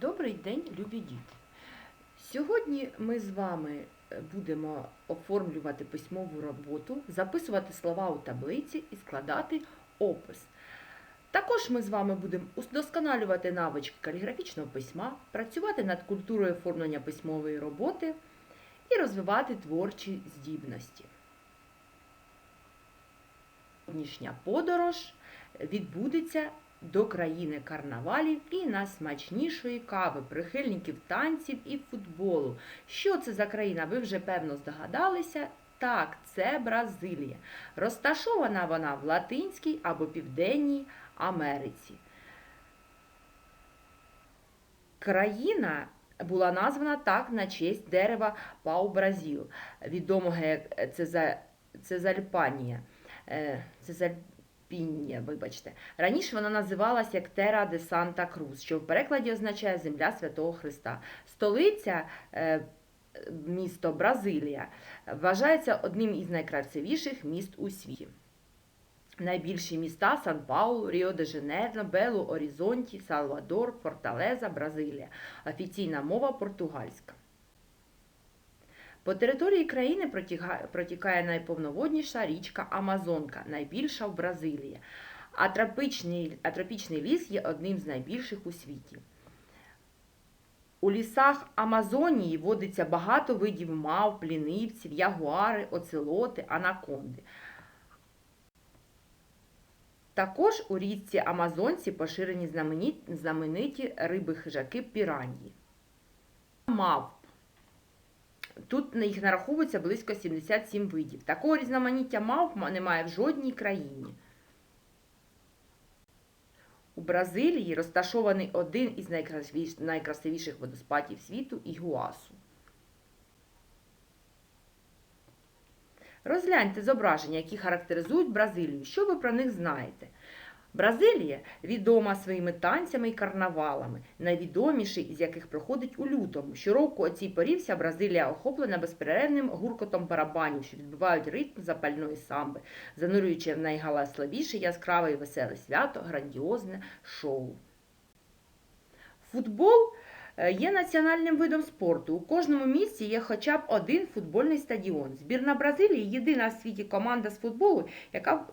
Добрий день, любі діти! Сьогодні ми з вами е, будемо оформлювати письмову роботу, записувати слова у таблиці і складати опис. Також ми з вами будемо удосконалювати навички каліграфічного письма, працювати над культурою оформлення письмової роботи і розвивати творчі здібності. Сьогоднішня подорож відбудеться до країни карнавалів і найсмачнішої кави, прихильників танців і футболу. Що це за країна? Ви вже певно здогадалися. Так, це Бразилія. Розташована вона в Латинській або Південній Америці. Країна була названа так на честь дерева Пау-Бразіл, відомого як Цеза- Цезальпанія. Е, Цезальпіння, вибачте. Раніше вона називалась як Тера де Санта Крус, що в перекладі означає Земля Святого Христа. Столиця е, місто Бразилія вважається одним із найкрасивіших міст у світі. Найбільші міста Сан Паулу, Ріо де Жанейро, Белу Орізонті, Салвадор, Форталеза, Бразилія. Офіційна мова португальська. По території країни протікає найповноводніша річка Амазонка, найбільша в Бразилії. А тропічний, а тропічний ліс є одним з найбільших у світі. У лісах Амазонії водиться багато видів мав, плінивців, ягуари, оцелоти, анаконди. Також у річці Амазонці поширені знамениті риби хижаки піранії. Мавп. Тут їх нараховується близько 77 видів. Такого різноманіття мавп немає в жодній країні. У Бразилії розташований один із найкрасивіших водоспадів світу Ігуасу. Розгляньте зображення, які характеризують Бразилію. Що ви про них знаєте? Бразилія відома своїми танцями і карнавалами, найвідоміший із яких проходить у лютому. Щороку о цій порі вся Бразилія охоплена безперервним гуркотом барабанів, що відбивають ритм запальної самби, занурюючи в найгаласливіше яскраве і веселе свято, грандіозне шоу. Футбол є національним видом спорту. У кожному місті є хоча б один футбольний стадіон. Збірна Бразилії єдина в світі команда з футболу, яка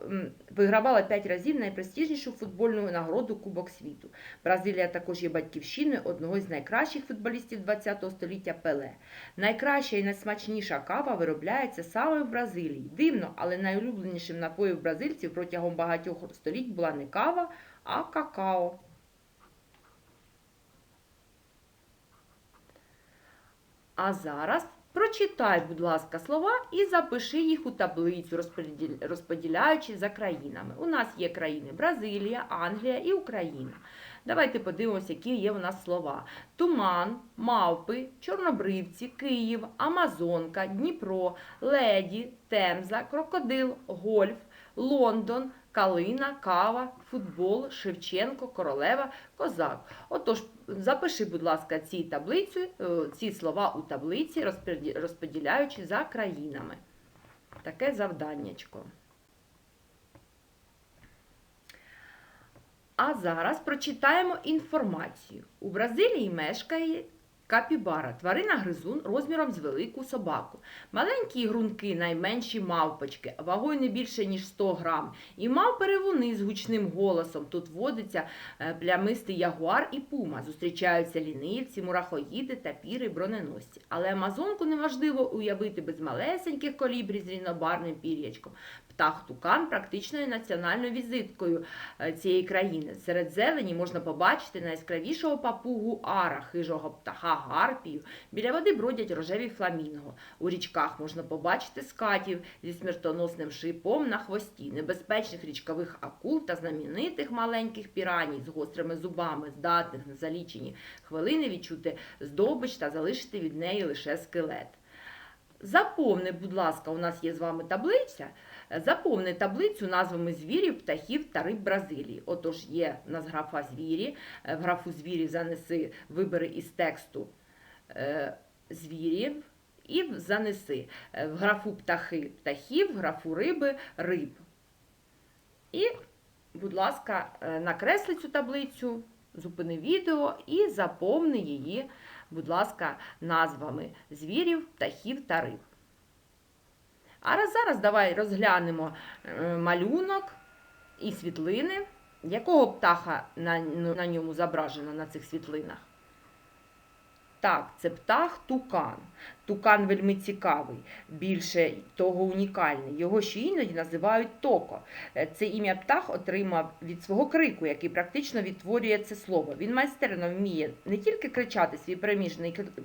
вигравала 5 разів найпрестижнішу футбольну нагороду Кубок світу. Бразилія також є батьківщиною одного з найкращих футболістів ХХ століття Пеле. Найкраща і найсмачніша кава виробляється саме в Бразилії. Дивно, але найулюбленішим напоєм бразильців протягом багатьох століть була не кава, а какао. А зараз прочитай, будь ласка, слова і запиши їх у таблицю, розподіл- розподіляючи за країнами. У нас є країни Бразилія, Англія і Україна. Давайте подивимося, які є у нас слова: туман, мавпи, чорнобривці, Київ, Амазонка, Дніпро, леді, Темза, крокодил, гольф, Лондон, Калина, Кава, футбол, Шевченко, Королева, Козак. Отож, запиши, будь ласка, ці таблицю, е, ці слова у таблиці, розподіляючи за країнами. Таке завданнячко. А зараз прочитаємо інформацію. У Бразилії мешкає капібара, тварина гризун розміром з велику собаку. Маленькі грунки, найменші мавпочки, вагою не більше, ніж 100 грам. І мав перевуни з гучним голосом. Тут водиться е, плямистий ягуар і пума. Зустрічаються лінивці, мурахоїди, тапіри, броненосці. Але амазонку неможливо уявити без малесеньких колібрів з різнобарним пір'ячком. Птах тукан практично є національною візиткою е, цієї країни. Серед зелені можна побачити найяскравішого папугу ара, хижого птаха гарпію. Біля води бродять рожеві фламінго. У річках можна побачити скатів зі смертоносним шипом на хвості, небезпечних річкових акул та знаменитих маленьких піраній з гострими зубами, здатних на залічені хвилини відчути здобич та залишити від неї лише скелет. Заповни, будь ласка, у нас є з вами таблиця. Заповни таблицю назвами звірів, птахів та риб Бразилії. Отож, є у нас графа звірі. Е, В графу звірі занеси, вибери із тексту е, звірів і занеси Е, в графу птахи птахів, в графу риби риб. І, будь ласка, накресли цю таблицю зупини відео і заповни її, будь ласка, назвами звірів, птахів та риб. А зараз давай розглянемо е, малюнок і світлини, якого птаха на, на ньому зображено на цих світлинах. Так, це птах тукан. Тукан вельми цікавий, більше того унікальний. Його ще іноді називають токо. Е, Це ім'я птах отримав від свого крику, який практично відтворює це слово. Він майстерно вміє не тільки кричати свій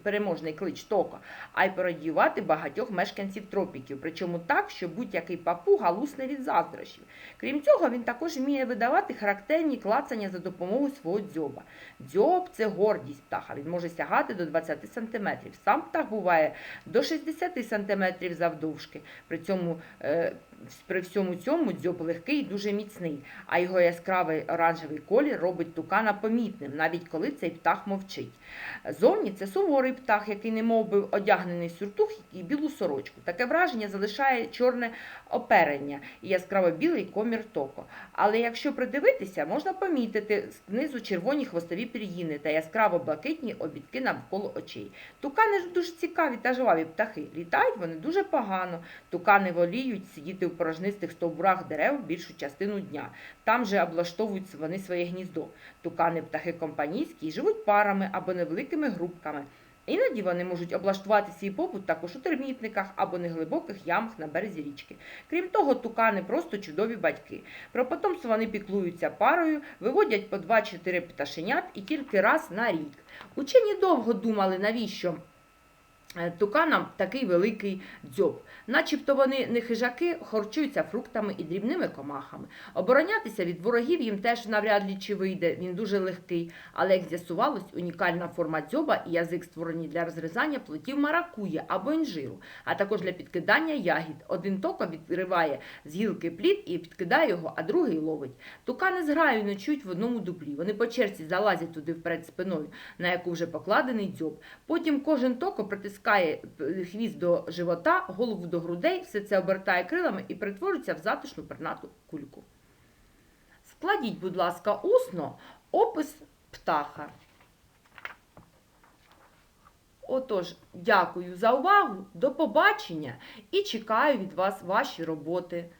переможний клич токо, а й пародіювати багатьох мешканців тропіків. Причому так, що будь-який папуга лусне від заздрощів. Крім цього, він також вміє видавати характерні клацання за допомогою свого дзьоба. Дзьоб це гордість птаха. Він може сягати до 20 см. Сам птах буває до 60 см завдовжки. При цьому е, при всьому цьому дзьоб легкий і дуже міцний, а його яскравий оранжевий колір робить тукана помітним, навіть коли цей птах мовчить. Зовні це суворий птах, який не мов би одягнений сюртух і білу сорочку. Таке враження залишає чорне оперення і яскраво білий комір токо. Але якщо придивитися, можна помітити знизу червоні хвостові пір'їни та яскраво блакитні обідки навколо очей. Тукани ж дуже цікаві та жваві птахи. Літають вони дуже погано. Тукани воліють сидіти в порожнистих стовбурах дерев більшу частину дня. Там же облаштовують вони своє гніздо. Тукани птахи компанійські живуть парами або невеликими групками. Іноді вони можуть облаштувати свій побут також у термітниках або неглибоких ямах на березі річки. Крім того, тукани просто чудові батьки. Про потомство вони піклуються парою, виводять по 2-4 пташенят і тільки раз на рік. Учені довго думали, навіщо туканам такий великий дзьоб. Начебто вони не хижаки, харчуються фруктами і дрібними комахами. Оборонятися від ворогів їм теж навряд ли чи вийде, він дуже легкий. Але, як з'ясувалось, унікальна форма дзьоба і язик створені для розрізання плодів маракує або інжиру, а також для підкидання ягід. Один токо відриває з гілки плід і підкидає його, а другий ловить. Тукани з граю ночують в одному дуплі. Вони по черзі залазять туди вперед спиною, на яку вже покладений дзьоб. Потім кожен токо притискає е, хвіст до живота, голову до грудей, все це обертає крилами і перетворюється в затишну пернату кульку. Складіть, будь ласка, усно опис птаха. Отож, дякую за увагу, до побачення і чекаю від вас ваші роботи.